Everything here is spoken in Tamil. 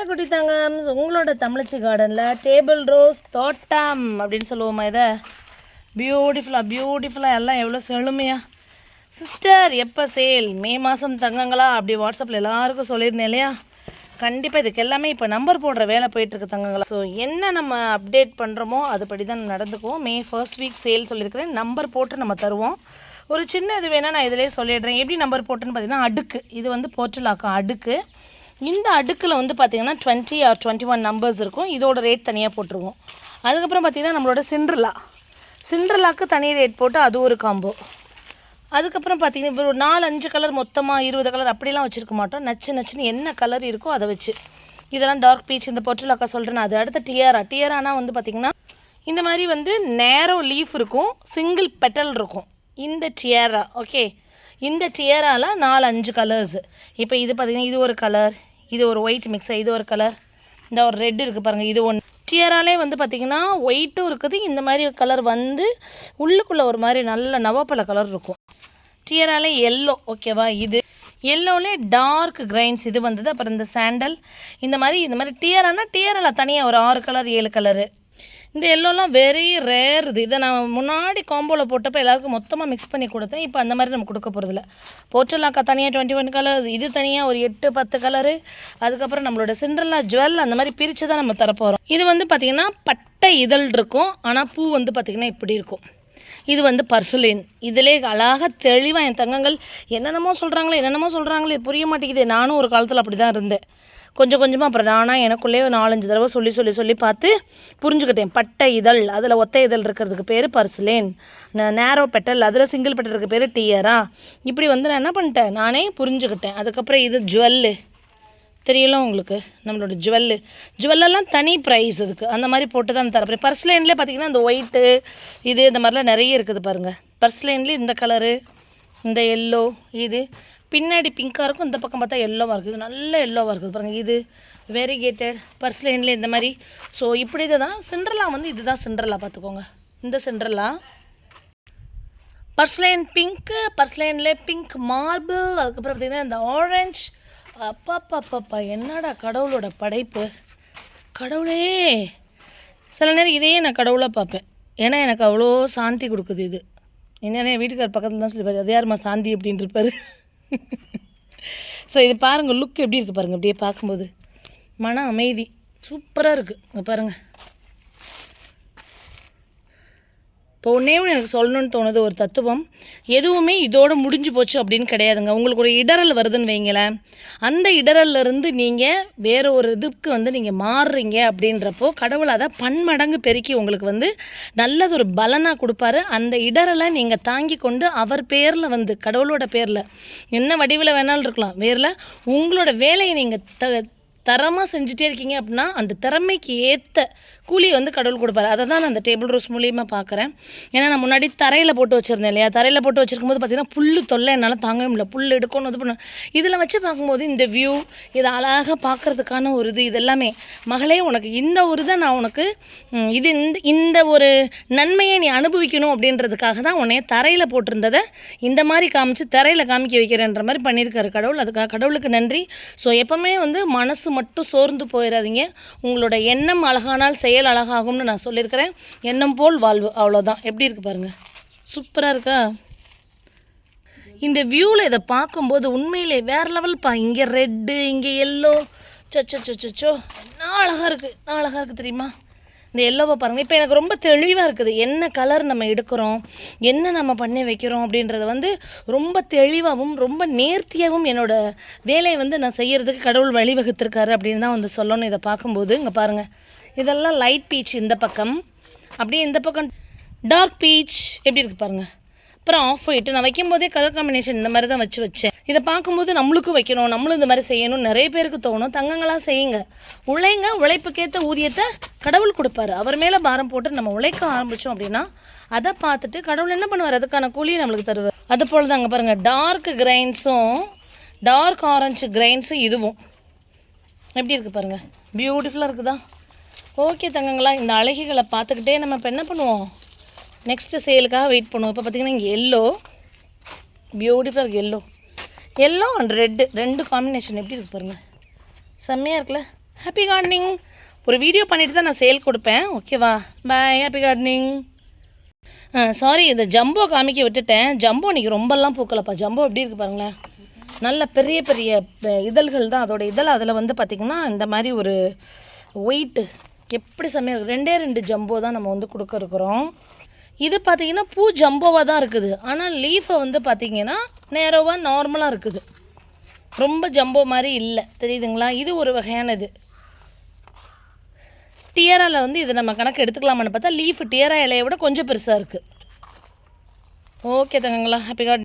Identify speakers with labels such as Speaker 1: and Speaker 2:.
Speaker 1: ஹலோ குட்டி தங்கம் உங்களோட தமிழச்சி கார்டனில் டேபிள் ரோஸ் தோட்டம் அப்படின்னு சொல்லுவோமா இதை? பியூட்டிஃபுல்லாக பியூட்டிஃபுல்லாக எல்லாம் எவ்வளோ செழுமையா? சிஸ்டர் எப்போ சேல் மே மாதம் தங்கங்களா? அப்படி வாட்ஸ்அப்பில் எல்லாருக்கும் சொல்லியிருந்தேன் இல்லையா? கண்டிப்பாக இதுக்கு எல்லாமே இப்போ நம்பர் போடுற வேலை போயிட்டுருக்கு தங்கங்களா. ஸோ என்ன நம்ம அப்டேட் பண்ணுறோமோ அதுபடி தான் நடந்துக்குவோம். மே ஃபர்ஸ்ட் வீக் சேல் சொல்லியிருக்கிறேன். நம்பர் போட்டு நம்ம தருவோம். ஒரு சின்ன இது வேணால் நான் இதிலே சொல்லிடுறேன். எப்படி நம்பர் போட்டுன்னு பார்த்தீங்கன்னா அடுக்கு. இது வந்து போர்ட்டலாக்கம் அடுக்கு. இந்த அடுக்கில் வந்து பார்த்தீங்கன்னா twenty or twenty one numbers இருக்கும். இதோட ரேட் தனியாக போட்டுருவோம். அதுக்கப்புறம் பார்த்தீங்கன்னா நம்மளோட சிண்ட்ரலா சிண்ட்ரலாக்கு தனி ரேட் போட்டு அது ஒரு காம்போ அதுக்கப்புறம் பார்த்திங்கன்னா இப்போ ஒரு நாலு அஞ்சு கலர் மொத்தமாக இருபது கலர் அப்படிலாம் வச்சுருக்க மாட்டோம். நச்சு நச்சுன்னு என்ன கலர் இருக்கோ அதை வச்சு. இதெல்லாம் டார்க் பீச் இந்த பொற்றுலாக்கா சொல்கிறேன் அது அடுத்த டியரா டியரானா வந்து பார்த்திங்கன்னா இந்த மாதிரி வந்து நேரோ லீஃப் இருக்கும் சிங்கிள் பெட்டல் இருக்கும். இந்த டியரா ஓகே இந்த டியரால நாலு அஞ்சு கலர்ஸ் இப்போ இது பார்த்திங்கன்னா இது ஒரு கலர் இது ஒரு ஒயிட் மிக்ஸு இது ஒரு கலர் இந்த ஒரு ரெட் இருக்குது பாருங்கள் இது ஒன்று டியராலே வந்து பார்த்திங்கன்னா ஒயிட்டும் இருக்குது. இந்த மாதிரி கலர் வந்து உள்ளுக்குள்ளே ஒரு மாதிரி நல்ல நவாப்பழ கலர் இருக்கும். டியராலே எல்லோ ஓகேவா இது எல்லோலே டார்க் கிரைன்ஸ் இது வந்தது. அப்புறம் இந்த சாண்டல் இந்த மாதிரி இந்த மாதிரி டியரானா டியரில் தனியாக ஒரு ஆறு கலர் ஏழு கலரு இந்த எல்லோலாம் வெரி ரேர் இது. இதை நான் முன்னாடி காம்போவில் போட்டப்போ எல்லாருக்கும் மொத்தமாக மிக்ஸ் பண்ணி கொடுத்தேன். இப்போ அந்த மாதிரி நம்ம கொடுக்க போகிறதில்ல போர்ச்சலாக்கா தனியாக டுவெண்ட்டி ஒன் கலர்ஸ் இது தனியாக ஒரு எட்டு பத்து கலரு அதுக்கப்புறம் நம்மளோட சிண்ட்ரலா ஜுவல் அந்த மாதிரி பிரித்து தான் நம்ம தரப்போகிறோம் இது வந்து பார்த்திங்கன்னா பட்டை இதழ் இருக்கும். ஆனால் பூ வந்து பார்த்திங்கன்னா இப்படி இருக்கும். இது வந்து பர்சுலின். இதிலே அழகாக தெளிவாக என் தங்கங்கள் என்னென்னமோ சொல்கிறாங்களே என்னென்னமோ சொல்கிறாங்களே புரிய மாட்டேங்குது. நானும் ஒரு காலத்தில் அப்படி தான் இருந்தேன். கொஞ்சம் கொஞ்சமாக அப்புறம் நானாக எனக்குள்ளே நாலஞ்சு தடவை சொல்லி சொல்லி சொல்லி பார்த்து புரிஞ்சுக்கிட்டேன். பட்டை இதழ் அதில் ஒத்த இதழ் இருக்கிறதுக்கு பேர் பர்சுலேன். நேரோ பெட்டல் அதில் சிங்கிள் பெட்டலுக்கு பேர் டீயரா இப்படி வந்து நான் என்ன பண்ணிட்டேன்? நானே புரிஞ்சுக்கிட்டேன். அதுக்கப்புறம் இது ஜுவல்லு தெரியல உங்களுக்கு? நம்மளோட ஜுவல்லு ஜுவல்லெல்லாம் தனி ப்ரைஸ் அதுக்கு. அந்த மாதிரி போட்டு தான் தரப்போம் பர்ஸ் லைன்லேயே பார்த்தீங்கன்னா இந்த ஒயிட்டு இது இந்த மாதிரிலாம் நிறைய இருக்குது பாருங்கள் பர்ஸ் லைன்லேயே இந்த கலரு இந்த எல்லோ இது. பின்னாடி பிங்காக இருக்கும் இந்த பக்கம் பார்த்தா எல்லோவாக இருக்குது. இது நல்ல எல்லோவாக இருக்குது பாருங்கள் இது வெரிகேட்டட் பர்ஸ் லைன்லேயே இந்த மாதிரி. ஸோ இப்படி தான். சிண்ட்ரலா வந்து இதுதான் சென்ட்ரலாக பார்த்துக்கோங்க. இந்த சிண்ட்ரலா பர்ஸ்லைன் பிங்க்கு பர்ஸ்லைனில் பிங்க் மார்பிள் அதுக்கப்புறம் பார்த்திங்கன்னா இந்த ஆரஞ்ச் அப்பா அப்பா என்னடா கடவுளோட படைப்பு? கடவுளே. சில நேரம் இதையே நான் கடவுளாக பார்ப்பேன். ஏன்னா எனக்கு அவ்வளோ சாந்தி கொடுக்குது இது. என்னென்ன என் வீட்டுக்கார் பக்கத்தில் தான் சொல்லிப்பார் அது யாருமா சாந்தி? அப்படின்ட்டு இருப்பார். ஸோ இது பாருங்கள் லுக் எப்படி இருக்குது பாருங்கள் அப்படியே பார்க்கும்போது. மன அமைதி. சூப்பராக இருக்குது இங்கே பாருங்கள் இப்போ ஒன்றே ஒன்று எனக்கு சொல்லணும்னு தோணுது ஒரு தத்துவம். எதுவுமே இதோட முடிஞ்சு போச்சு அப்படின்னு கிடையாதுங்க. உங்களுக்கு ஒரு இடரல் வருதுன்னு வைங்களேன். அந்த இடரல்ல இருந்து நீங்கள் வேற ஒரு இதுக்கு வந்து நீங்கள் மாறுறீங்க அப்படின்றப்போ கடவுள் அதை பன்மடங்கு பெருக்கி உங்களுக்கு வந்து நல்லது ஒரு பலனாக கொடுப்பாரு. அந்த இடரலை நீங்கள் தாங்கி கொண்டு அவர் பேரில் வந்து கடவுளோட பேரில் என்ன வடிவில் வேணாலும் இருக்கலாம். வேரில் உங்களோட வேலையை நீங்கள் த தரமாக செஞ்சுட்டே இருக்கீங்க அப்படின்னா அந்த திறமைக்கு ஏற்ற கூலி வந்து கடவுள் கொடுப்பாரு. அதை தான் நான் அந்த டேபிள் ரோஸ் மூலியமாக பார்க்குறேன். ஏன்னா நான் முன்னாடி தரையில் போட்டு வச்சுருந்தேன் இல்லையா? தரையில் போட்டு வச்சிருக்கும்போது பார்த்திங்கன்னா புல் தொல்லை என்னால் தாங்கவே முடியல. புல் எடுக்கணும் இது பண்ண இதில் வச்சு பார்க்கும்போது இந்த வியூ இதை அழகாக பார்க்குறதுக்கான ஒரு இது இதெல்லாமே. மகளே உனக்கு இந்த ஒரு இதை நான் உனக்கு இது இந்த இந்த ஒரு நன்மையை நீ அனுபவிக்கணும் அப்படின்றதுக்காக தான் உன்னைய தரையில் போட்டிருந்ததை இந்த மாதிரி காமிச்சு தரையில் காமிக்க வைக்கிறேன்ற மாதிரி பண்ணியிருக்காரு கடவுள். அதுக்காக கடவுளுக்கு நன்றி. ஸோ எப்போவுமே வந்து மனசு மட்டும் சோர்ந்து போயிடாதீங்க உங்களோட எண்ணம் அழகானால் செயல் அழகாகும்னு நான் சொல்லியிருக்கிறேன். எண்ணம் போல் வாழ்வு அவ்வளோதான் எப்படி இருக்கு பாருங்க. சூப்பராக இருக்கா? இந்த வியூவில் இதை பார்க்கும்போது உண்மையிலே வேறு லெவல்ப்பா இங்கே ரெட்டு இங்கே எல்லோ சொச்சோ சொச்சோ என்ன அழகாக இருக்குது என்ன அழகாக இருக்குது தெரியுமா? இந்த எல்லோவை பாருங்கள் இப்போ எனக்கு ரொம்ப தெளிவாக இருக்குது. என்ன கலர் நம்ம எடுக்கிறோம்? என்ன நம்ம பண்ணி வைக்கிறோம் அப்படின்றத வந்து ரொம்ப தெளிவாகவும் ரொம்ப நேர்த்தியாகவும் என்னோடய வேலையை வந்து நான் செய்கிறதுக்கு கடவுள் வழிவகுத்திருக்காரு அப்படின்னு தான் வந்து சொல்லணும். இதை பார்க்கும்போது இங்கே பாருங்கள் இதெல்லாம் லைட் பீச் இந்த பக்கம். அப்படியே இந்த பக்கம் டார்க் பீச் எப்படி இருக்குது பாருங்கள் அப்புறம் ஆஃப் ஒயிட்டு நான் வைக்கும்போதே கலர் காம்பினேஷன் இந்த மாதிரி தான் வச்சு வச்சேன். இதை பார்க்கும்போது நம்மளுக்கும் வைக்கணும் நம்மளும் இந்த மாதிரி செய்யணும் நிறைய பேருக்கு தோணும். தங்கங்களாக செய்யுங்க. உழைங்க உழைப்புக்கேற்ற ஊதியத்தை கடவுள் கொடுப்பாரு. அவர் மேலே பாரம் போட்டு நம்ம உழைக்க ஆரம்பித்தோம் அப்படின்னா அதை பார்த்துட்டு கடவுள் என்ன பண்ணுவார்? அதுக்கான கூலியை நம்மளுக்கு தருவார். அது போல் தாங்க பாருங்கள் டார்க் கிரைன்ஸும் டார்க் ஆரஞ்சு கிரைன்ஸும் இதுவும். எப்படி இருக்குது பாருங்கள் பியூட்டிஃபுல்லாக இருக்குதா? ஓகே தங்கங்களா இந்த அழகிகளை பார்த்துக்கிட்டே நம்ம இப்போ என்ன பண்ணுவோம்? நெக்ஸ்ட்டு சேலுக்காக வெயிட் பண்ணுவோம். இப்போ பார்த்தீங்கன்னா இங்கே எல்லோ பியூட்டிஃபுல்லாக இருக்குது எல்லோ எல்லோ அண்ட் ரெட்டு ரெண்டு காம்பினேஷன் எப்படி இருக்கு பாருங்கள் செம்மையாக இருக்குல்ல. ஹாப்பி கார்டனிங் ஒரு வீடியோ பண்ணிவிட்டு தான் நான் சேல் கொடுப்பேன். ஓகேவா பாய் ஹாப்பி கார்டனிங் சாரி இந்த ஜம்போ காமிக்க விட்டுட்டேன். ஜம்போ இன்றைக்கி ரொம்பலாம் பூக்கலப்பா. ஜம்போ எப்படி இருக்குது பாருங்களேன். நல்ல பெரிய பெரிய இதழ்கள் தான். அதோட இதழ் அதில் வந்து பார்த்திங்கன்னா இந்த மாதிரி ஒரு ஒயிட்டு எப்படி செம்மையாக இருக்குது ரெண்டே ரெண்டு ஜம்போ தான் நம்ம வந்து கொடுக்க இருக்கிறோம். இது பார்த்திங்கன்னா பூ ஜம்போவாக தான் இருக்குது. ஆனால் லீஃபை வந்து பார்த்திங்கன்னா நேரோவாக நார்மலாக இருக்குது. ரொம்ப ஜம்போ மாதிரி இல்லை. தெரியுதுங்களா? இது ஒரு வகையானது. டியராவில் வந்து இதை நம்ம கணக்கு எடுத்துக்கலாமான்னு பார்த்தா லீஃப் டியரா இலையை விட கொஞ்சம் பெருசாக இருக்குது ஓகே தங்கங்களா ஹாப்பி காட்